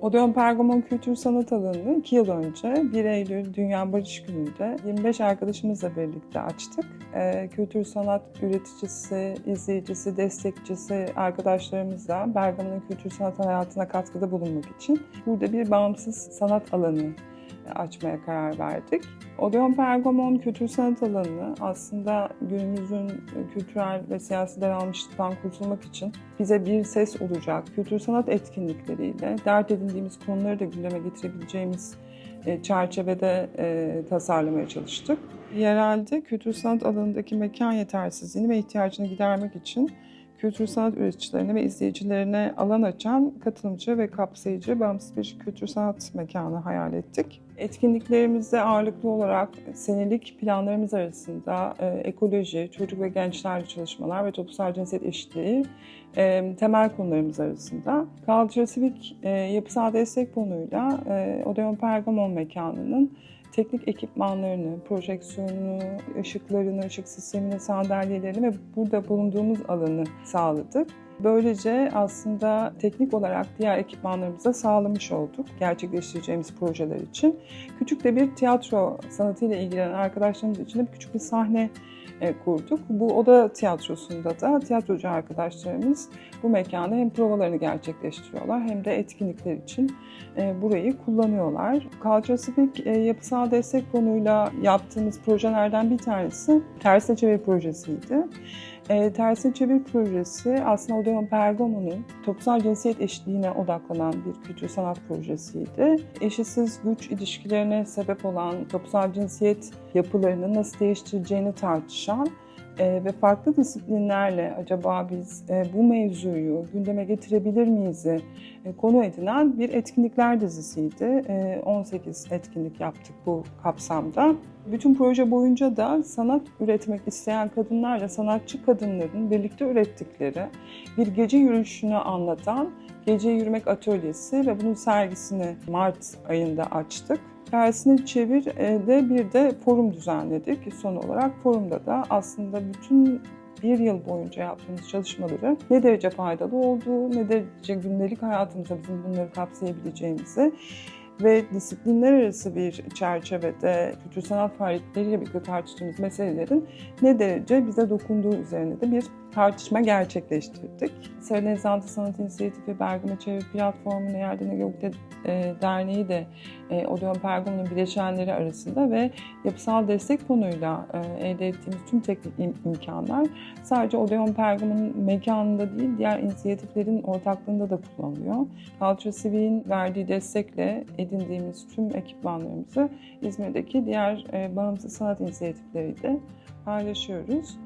Odeon Pergamon Kültür Sanat Alanı'nı 2 yıl önce 1 Eylül Dünya Barış Günü'nde 25 arkadaşımızla birlikte açtık. Ee, kültür sanat üreticisi, izleyicisi, destekçisi arkadaşlarımızla Bergama'nın kültür sanat hayatına katkıda bulunmak için burada bir bağımsız sanat alanı açmaya karar verdik. Odeon Pergamon Kültür Sanat Alanı aslında günümüzün kültürel ve siyasi daralmışlıktan kurtulmak için bize bir ses olacak kültür sanat etkinlikleriyle dert edindiğimiz konuları da gündeme getirebileceğimiz e, çerçevede e, tasarlamaya çalıştık. Yerelde kültür sanat alanındaki mekan yetersizliğini ve ihtiyacını gidermek için kültür sanat üreticilerine ve izleyicilerine alan açan katılımcı ve kapsayıcı bağımsız bir kültür sanat mekanı hayal ettik. Etkinliklerimizde ağırlıklı olarak senelik planlarımız arasında e, ekoloji, çocuk ve gençlerle çalışmalar ve toplumsal cinsiyet eşitliği e, temel konularımız arasında. Culture Civic e, yapısal destek fonuyla e, Odeon Pergamon mekanının teknik ekipmanlarını, projeksiyonunu, ışıklarını, ışık sistemini, sandalyelerini ve burada bulunduğumuz alanı sağladık. Böylece aslında teknik olarak diğer ekipmanlarımıza sağlamış olduk gerçekleştireceğimiz projeler için. Küçük de bir tiyatro sanatıyla ilgilenen arkadaşlarımız için de küçük bir sahne kurduk. Bu oda tiyatrosunda da tiyatrocu arkadaşlarımız bu mekanda hem provalarını gerçekleştiriyorlar hem de etkinlikler için e, burayı kullanıyorlar. Culture Speak e, yapısal destek fonuyla yaptığımız projelerden bir tanesi Tersine Çevir projesiydi. E, Tersine Çevir projesi aslında Odeon Pergamon'un toplumsal cinsiyet eşitliğine odaklanan bir kültür sanat projesiydi. Eşitsiz güç ilişkilerine sebep olan toplumsal cinsiyet yapılarını nasıl değiştireceğini tartışan e, ve farklı disiplinlerle acaba biz e, bu mevzuyu gündeme getirebilir miyiz e, konu edinen bir etkinlikler dizisiydi. E, 18 etkinlik yaptık bu kapsamda. Bütün proje boyunca da sanat üretmek isteyen kadınlarla sanatçı kadınların birlikte ürettikleri bir gece yürüyüşünü anlatan Gece Yürümek Atölyesi ve bunun sergisini Mart ayında açtık. Tersini çevir e, de bir de forum düzenledik. Son olarak forumda da aslında bütün bir yıl boyunca yaptığımız çalışmaları ne derece faydalı olduğu, ne derece gündelik hayatımızda bizim bunları kapsayabileceğimizi ve disiplinler arası bir çerçevede kültür sanat faaliyetleriyle birlikte tartıştığımız meselelerin ne derece bize dokunduğu üzerine de bir tartışma gerçekleştirdik. Sarı Antı Sanat İnisiyatifi Bergama Çevre Platformu'nu Yerdene Gökte e, Derneği de e, Odeon Pergamon'un bileşenleri arasında ve yapısal destek fonuyla e, elde ettiğimiz tüm teknik im- imkanlar sadece Odeon Pergamon'un mekanında değil diğer inisiyatiflerin ortaklığında da kullanılıyor. Culture Civic'in verdiği destekle edindiğimiz tüm ekipmanlarımızı İzmir'deki diğer bağımsız sanat inisiyatifleriyle paylaşıyoruz.